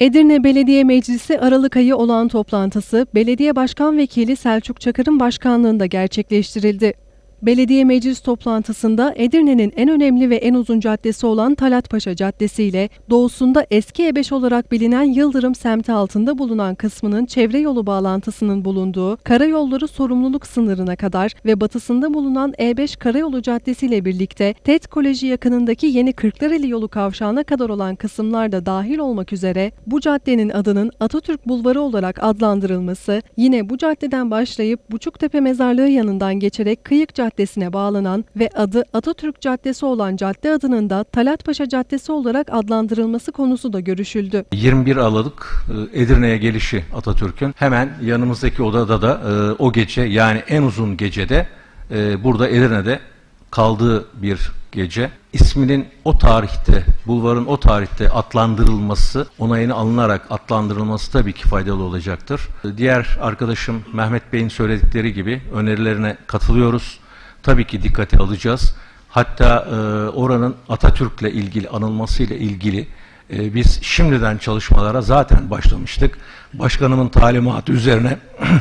Edirne Belediye Meclisi Aralık ayı olan toplantısı Belediye Başkan Vekili Selçuk Çakır'ın başkanlığında gerçekleştirildi. Belediye meclis toplantısında Edirne'nin en önemli ve en uzun caddesi olan Talatpaşa Caddesi ile doğusunda eski E5 olarak bilinen Yıldırım semti altında bulunan kısmının çevre yolu bağlantısının bulunduğu karayolları sorumluluk sınırına kadar ve batısında bulunan E5 Karayolu Caddesi ile birlikte TED Koleji yakınındaki yeni Kırklareli yolu kavşağına kadar olan kısımlar da dahil olmak üzere bu caddenin adının Atatürk Bulvarı olarak adlandırılması, yine bu caddeden başlayıp Buçuktepe Mezarlığı yanından geçerek Kıyık Caddesi'ne bağlanan ve adı Atatürk Caddesi olan cadde adının da Talatpaşa Caddesi olarak adlandırılması konusu da görüşüldü. 21 Aralık e, Edirne'ye gelişi Atatürk'ün hemen yanımızdaki odada da e, o gece yani en uzun gecede e, burada Edirne'de kaldığı bir gece. İsminin o tarihte, bulvarın o tarihte adlandırılması, onayını alınarak adlandırılması tabii ki faydalı olacaktır. Diğer arkadaşım Mehmet Bey'in söyledikleri gibi önerilerine katılıyoruz. Tabii ki dikkate alacağız. Hatta e, oranın Atatürk'le ilgili anılmasıyla ilgili e, biz şimdiden çalışmalara zaten başlamıştık. Başkanımın talimatı üzerine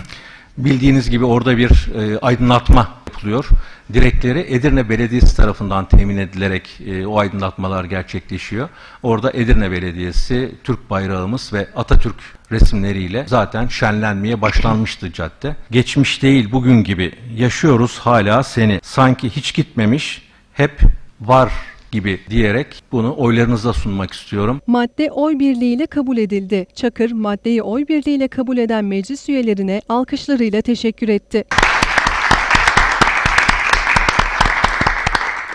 bildiğiniz gibi orada bir e, aydınlatma yapılıyor. Direkleri Edirne Belediyesi tarafından temin edilerek e, o aydınlatmalar gerçekleşiyor. Orada Edirne Belediyesi, Türk bayrağımız ve Atatürk resimleriyle zaten şenlenmeye başlanmıştı cadde. Geçmiş değil bugün gibi yaşıyoruz hala seni sanki hiç gitmemiş hep var gibi diyerek bunu oylarınıza sunmak istiyorum. Madde oy birliğiyle kabul edildi. Çakır, maddeyi oy birliğiyle kabul eden meclis üyelerine alkışlarıyla teşekkür etti.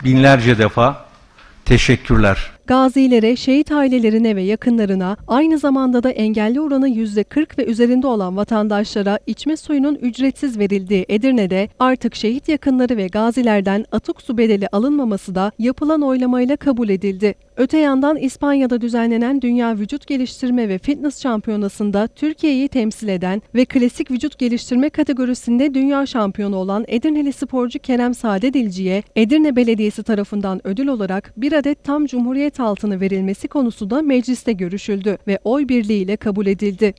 Binlerce defa teşekkürler. Gazilere, şehit ailelerine ve yakınlarına, aynı zamanda da engelli oranı %40 ve üzerinde olan vatandaşlara içme suyunun ücretsiz verildiği Edirne'de artık şehit yakınları ve gazilerden atık su bedeli alınmaması da yapılan oylamayla kabul edildi. Öte yandan İspanya'da düzenlenen Dünya Vücut Geliştirme ve Fitness Şampiyonası'nda Türkiye'yi temsil eden ve klasik vücut geliştirme kategorisinde dünya şampiyonu olan Edirneli sporcu Kerem Saadedilci'ye Edirne Belediyesi tarafından ödül olarak bir adet tam Cumhuriyet altını verilmesi konusu da mecliste görüşüldü ve oy birliğiyle kabul edildi.